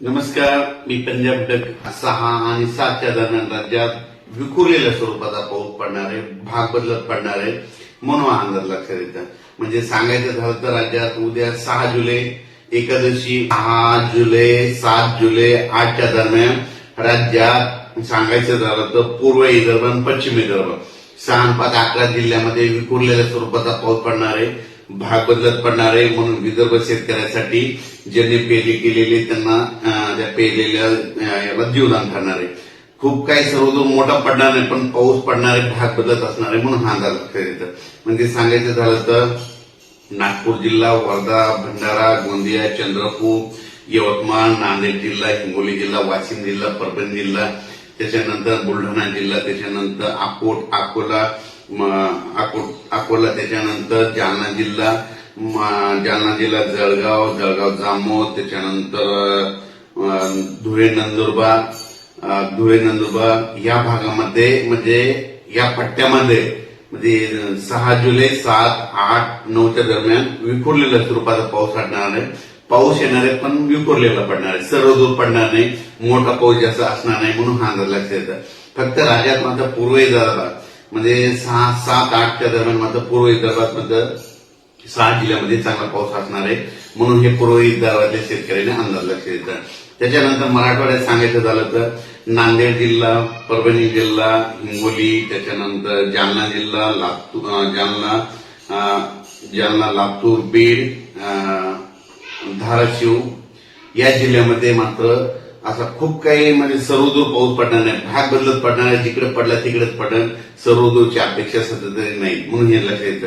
नमस्कार मी पंजाब डक सहा आणि सातच्या दरम्यान राज्यात विखुरलेल्या स्वरूपाचा पाऊस पडणार आहे भाग बदलत पडणार आहे म्हणून हा अंदाज लक्षात येतं. म्हणजे सांगायचं झालं तर राज्यात उद्या सहा जुलै एकादशी सहा जुलै सात जुलै आठच्या दरम्यान राज्यात सांगायचं झालं तर पूर्व विदर्भ आणि पश्चिम विदर्भ. सहा पाच अकरा जिल्ह्यामध्ये विखुरलेल्या स्वरूपाचा पाऊस पडणार आहे भाग बदलत पडणार आहे म्हणून विदर्भ शेतकऱ्यासाठी ज्यांनी पेरणी केलेली त्यांना त्या पेरलेल्या याला जीवदान ठरणार आहे. खूप काही सर्वजण मोठा पडणार नाही पण पाऊस पडणार आहे भाग बदलत असणार आहे म्हणून हा अंदाज लक्षात येतं म्हणजे सांगायचं झालं तर नागपूर जिल्हा वर्धा भंडारा गोंदिया चंद्रपूर यवतमाळ नांदेड जिल्हा हिंगोली जिल्हा वाशिम जिल्हा परभणी जिल्हा त्याच्यानंतर बुलढाणा जिल्हा त्याच्यानंतर अकोट अकोला अको अकोला त्याच्यानंतर जालना जिल्हा जालना जिल्हा जळगाव जळगाव जामोद त्याच्यानंतर धुळे नंदुरबार धुळे नंदुरबार या भागामध्ये म्हणजे या पट्ट्यामध्ये म्हणजे सहा जुलै सात आठ नऊच्या दरम्यान विखुरलेल्या स्वरूपाचा पाऊस पडणार आहे. पाऊस येणार आहे पण विखुरलेला पडणार आहे. सर्व दूर पडणार नाही. मोठा पाऊस जास्त असणार नाही म्हणून हा अंदाज लक्षात येतं. फक्त राज्यात मात्र पूर्व विदर्भात म्हणजे सहा सात आठच्या दरम्यान मात्र पूर्व विदर्भात मात्र सहा जिल्ह्यामध्ये चांगला पाऊस असणार आहे. म्हणून हे पूर्व विदर्भातल्या शेतकऱ्यांनी अंदाज लक्ष देतात त्याच्यानंतर मराठवाड्यात सांगायचं झालं तर नांदेड जिल्हा परभणी जिल्हा हिंगोली त्याच्यानंतर जालना जिल्हा लातूर जालना जालना लातूर बीड धाराशिव या जिल्ह्यामध्ये मात्र असा खूप काही म्हणजे सर्वदूर पाऊस पडणार नाही. भाग बदलत पडणार आहे जिकडे पडला तिकडेच पडणार. सर्वदूरची अपेक्षा सध्या तरी नाही. म्हणून हे लक्षात येतं.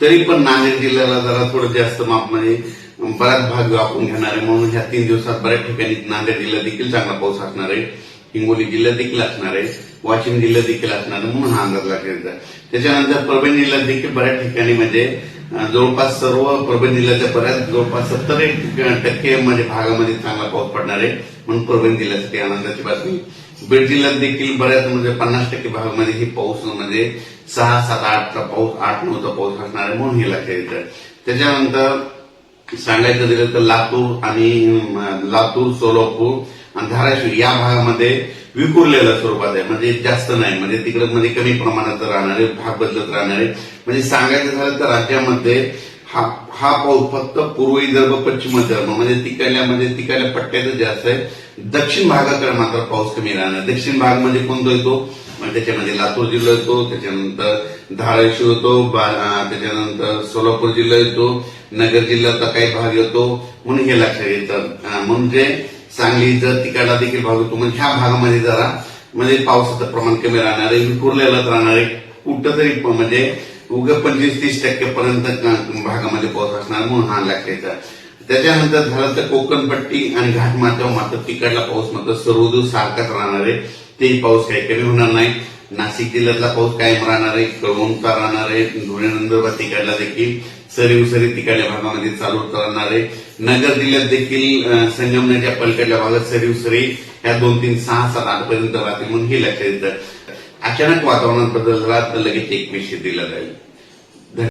तरी पण नांदेड जिल्ह्याला जरा थोडं जास्त माप म्हणजे बराच भाग व्यापून घेणार आहे. म्हणून ह्या तीन दिवसात बऱ्याच ठिकाणी नांदेड जिल्ह्यात देखील चांगला पाऊस असणार आहे. हिंगोली जिल्ह्यात देखील असणार आहे. वाशिम जिल्ह्यात देखील असणार आहे. म्हणून हा अंदाज लक्षात त्याच्यानंतर परभणी जिल्ह्यात देखील बऱ्याच ठिकाणी म्हणजे जवळपास सर्व परभणी जिल्ह्याच्या बऱ्याच जवळपास सत्तर एक टक्के म्हणजे भागामध्ये चांगला पाऊस पडणार आहे म्हणून परभणी जिल्ह्यासाठी आनंदाची बातमी. बीड जिल्ह्यात देखील बऱ्याच म्हणजे पन्नास टक्के भागामध्ये ही पाऊस म्हणजे सहा सात आठचा पाऊस आठ नऊचा पाऊस असणार आहे म्हणून हे लक्षात येतं. त्याच्यानंतर सांगायचं दिलं तर लातूर आणि लातूर सोलापूर आणि धाराशिव या भागामध्ये विखुरलेल्या स्वरूपात आहे. म्हणजे जास्त नाही. म्हणजे तिकडे म्हणजे कमी प्रमाणात राहणारे भाग बदलत राहणारे. म्हणजे सांगायचं झालं तर राज्यामध्ये हा हा पाऊस फक्त पूर्व विदर्भ पश्चिम विदर्भ म्हणजे तिकडल्या म्हणजे तिकडल्या पट्ट्यातच जास्त आहे दक्षिण भागाकडे मात्र पाऊस कमी राहणार. दक्षिण भाग म्हणजे कोणतो येतो? त्याच्यामध्ये लातूर जिल्हा येतो त्याच्यानंतर धाराशिव येतो बा- त्याच्यानंतर सोलापूर जिल्हा येतो नगर जिल्ह्याचा काही भाग येतो. म्हणून हे लक्षात येतं. म्हणजे सांगली जर तिकडला देखील भाग होतो म्हणजे ह्या भागामध्ये जरा म्हणजे पावसाचं प्रमाण कमी राहणार आहे विखुरलेलंच राहणार आहे. कुठं तरी म्हणजे उगा पंचवीस तीस टक्केपर्यंत भागामध्ये पाऊस असणार म्हणून हा लागायचा त्याच्यानंतर झालं तर कोकणपट्टी आणि घाटमाथ्यावर मात्र तिकडला पाऊस मात्र सर्वदूर सारखाच राहणार आहे. तेही पाऊस काही कमी होणार नाही. नाशिक जिल्ह्यातला पाऊस कायम राहणार आहे कळवणचा राहणार आहे. धुळे नंदुरबार तिकडला देखील सरी उसरी तिकडल्या भागामध्ये चालू राहणार आहे. नगर जिल्ह्यात देखील संगमनेरच्या पलकडल्या भागात सरी उसरी ह्या दोन तीन सहा सात आठ पर्यंत राहतील म्हणून हे लक्षात येतं. अचानक वातावरणात बदल झाला तर लगेच एक विषय दिला जाईल.